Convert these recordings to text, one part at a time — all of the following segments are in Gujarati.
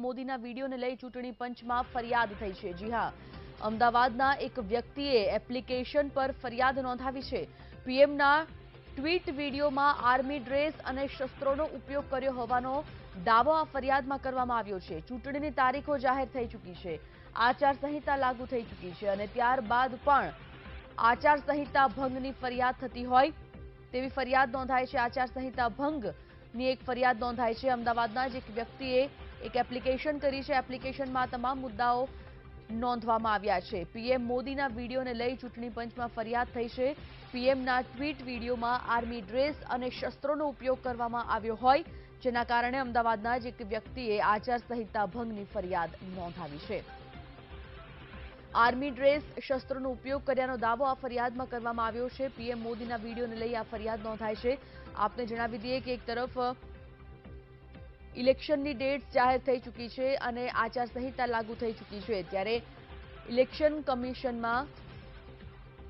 મોદીના વિડીયોને લઈ ચૂંટણી પંચમાં ફરિયાદ થઈ છે. જી હા, અમદાવાદના એક વ્યક્તિએ એપ્લિકેશન પર ફરિયાદ નોંધાવી છે. પીએમના ટ્વીટ વિડીયોમાં આર્મી ડ્રેસ અને શસ્ત્રોનો ઉપયોગ કર્યો હોવાનો દાવો આ ફરિયાદમાં કરવામાં આવ્યો છે. ચૂંટણીની તારીખો જાહેર થઈ ચૂકી છે. આચારસંહિતા લાગુ થઈ ચૂકી છે અને ત્યારબાદ પણ આચારસંહિતા ભંગની ફરિયાદ થતી હોય તેવી ફરિયાદ નોંધાય છે. આચારસંહિતા ભંગની એક ફરિયાદ નોંધાય છે. અમદાવાદના જ એક વ્યક્તિએ એક એપ્લિકેશન કરી છે. એપ્લિકેશનમાં તમામ મુદ્દાઓ નોંધવામાં આવ્યા છે. પીએમ મોદીના વિડીયોને લઈ ચૂંટણી પંચમાં ફરિયાદ થઈ છે. પીએમના ટ્વીટ વિડીયોમાં આર્મી ડ્રેસ અને શસ્ત્રોનો ઉપયોગ કરવામાં આવ્યો હોય, જેના કારણે અમદાવાદના જ એક વ્યક્તિએ આચારસંહિતા ભંગની ફરિયાદ નોંધાવી છે. આર્મી ડ્રેસ, શસ્ત્રોનો ઉપયોગ કર્યાનો દાવો આ ફરિયાદમાં કરવામાં આવ્યો છે. પીએમ મોદીના વિડીયોને લઈ આ ફરિયાદ નોંધાય છે. આપને જણાવી દઈએ કે એક તરફ ઇલેક્શનની ડેટ જાહેર થઈ ચૂકી છે અને આચારસંહિતા લાગુ થઈ ચૂકી છે. ત્યારે ઇલેક્શન કમિશનમાં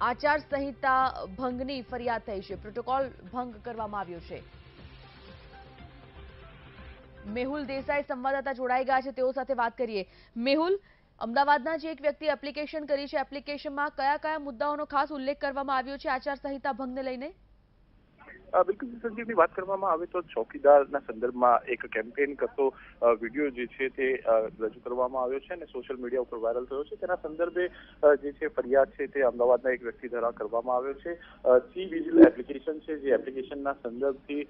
આચારસંહિતા ભંગની ફરિયાદ થઈ છે. પ્રોટોકોલ ભંગ કરવામાં આવ્યો છે. મેહુલ દેસાઈ સંવાદદાતા જોડાઈ ગયા છે. તેઓ સાથે વાત કરીએ. મેહુલ, અમદાવાદના જે એક વ્યક્તિ એપ્લિકેશન કરી છે, એપ્લિકેશનમાં કયા કયા મુદ્દાઓનો ખાસ ઉલ્લેખ કરવામાં આવ્યો છે આચારસંહિતા ભંગને લઈને? બિલકુલ સંજીવની વાત કરવામાં આવે તો ચોકીદારના સંદર્ભમાં એક કેમ્પેન કરતો વીડિયો જે છે તે રજૂ કરવામાં આવ્યો છે અને સોશિયલ મીડિયા ઉપર વાયરલ થયો છે. તેના સંદર્ભે જે છે ફરિયાદ છે તે અમદાવાદના એક વ્યક્તિ દ્વારા કરવામાં આવ્યો છે. સી વિજિલ એપ્લિકેશન છે, જે એપ્લિકેશનના સંદર્ભથી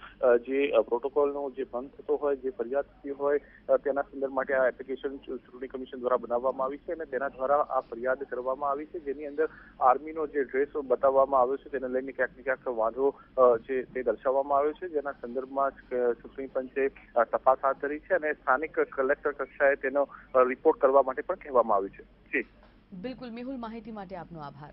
જે પ્રોટોકોલનો જે ભંગ થતો હોય, જે ફરિયાદ થતી હોય તેના સંદર્ભ માટે આ એપ્લિકેશન ચૂંટણી કમિશન દ્વારા બનાવવામાં આવી છે અને તેના દ્વારા આ ફરિયાદ કરવામાં આવી છે. જેની અંદર આર્મીનો જે ડ્રેસ બતાવવામાં આવ્યો છે, તેને લઈને ક્યાંક ને ક્યાંક વાંધો છે તે દર્શાવવામાં આવ્યો છે, જેના સંદર્ભમાં ચૂંટણી પંચે તપાસ હાથ ધરી છે અને સ્થાનિક કલેક્ટર કક્ષાએ તેનો રિપોર્ટ કરવા માટે પણ કહેવામાં આવ્યું છે. જી. બિલકુલ, મેહુલ, માહિતી માટે આપનો આભાર.